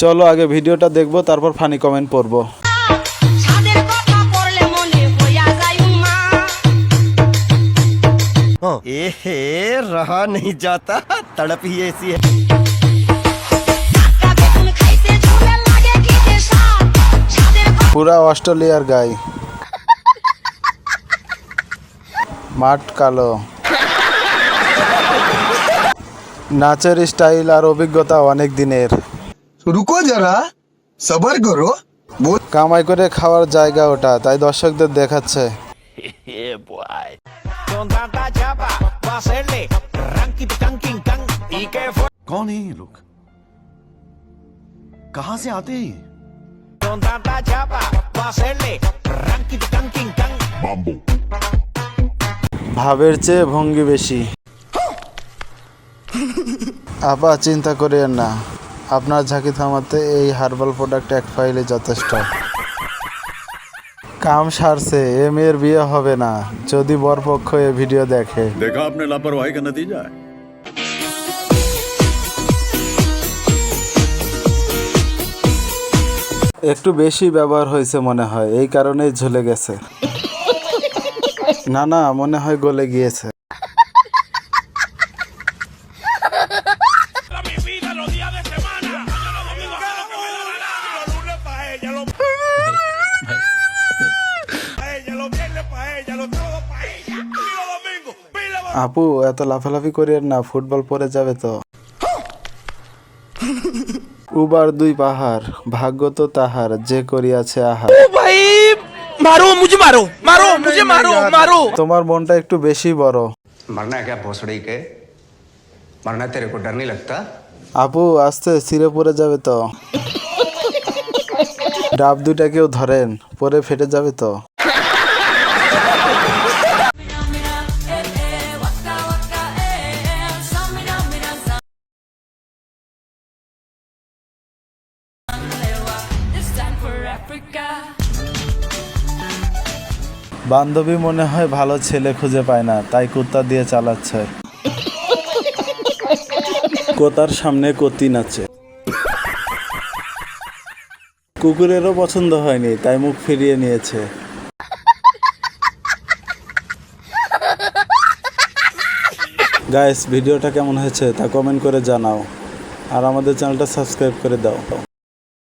চলো আগে ভিডিওটা দেখব তারপর ফানি কমেন্ট পড়ব। পুরা অস্ট্রেলিয়ার গাই। মাঠ কালো। নাচের স্টাইল আর অভিজ্ঞতা অনেক দিনের। रुको जरा सबर करो बहुत কামাই করে খাওয়ার জায়গা ওটা তাই দর্শকদের দেখাচ্ছে कौन है ये लोग कहां से आते हैं ये? ভাবের চেয়ে ভঙ্গি বেশি আপা চিন্তা করিয়েন না আপনার ঝাঁকি থামাতে এই হার্বাল প্রোডাক্ট এক ফাইলে যথেষ্ট। কাম সারছে এ মেয়ের বিয়ে হবে না যদি বরপক্ষ এ ভিডিও দেখে। দেখা আপনার লাপরওয়াহি কা নতিজা একটু বেশি ব্যবহার হয়েছে মনে হয় এই কারণেই ঝুলে গেছে। না না মনে হয় গলে গিয়েছে। আপু এত লাফালাফি করিয়েন না ফুটবল পরে যাবে তো। উবার দুই পাহাড় ভাগ্য তো তাহার যে করিয়াছে আহার। ভাই মারো মুঝে মারো মারো মুঝে মারো মারো। তোমার মনটা একটু বেশি বড়। মারনা কে ভোসড়ি কে? মারনা তেরে কো ডর নি লাগতা? আপু আস্তে সিরে পড়ে যাবে তো। ডাব দুটাকেও ধরেন পরে ফেটে যাবে তো। বান্ধবী মনে হয় ভালো ছেলে খুঁজে পায় না, তাই কুত্তা দিয়ে চালাচ্ছে। কোতার সামনে কতি নাচে। কুকুরেরও পছন্দ হয়নি, তাই মুখ ফিরিয়ে নিয়েছে। গাইস ভিডিওটা কেমন হয়েছে তা কমেন্ট করে জানাও। আর আমাদের চ্যানেলটা সাবস্ক্রাইব করে দাও।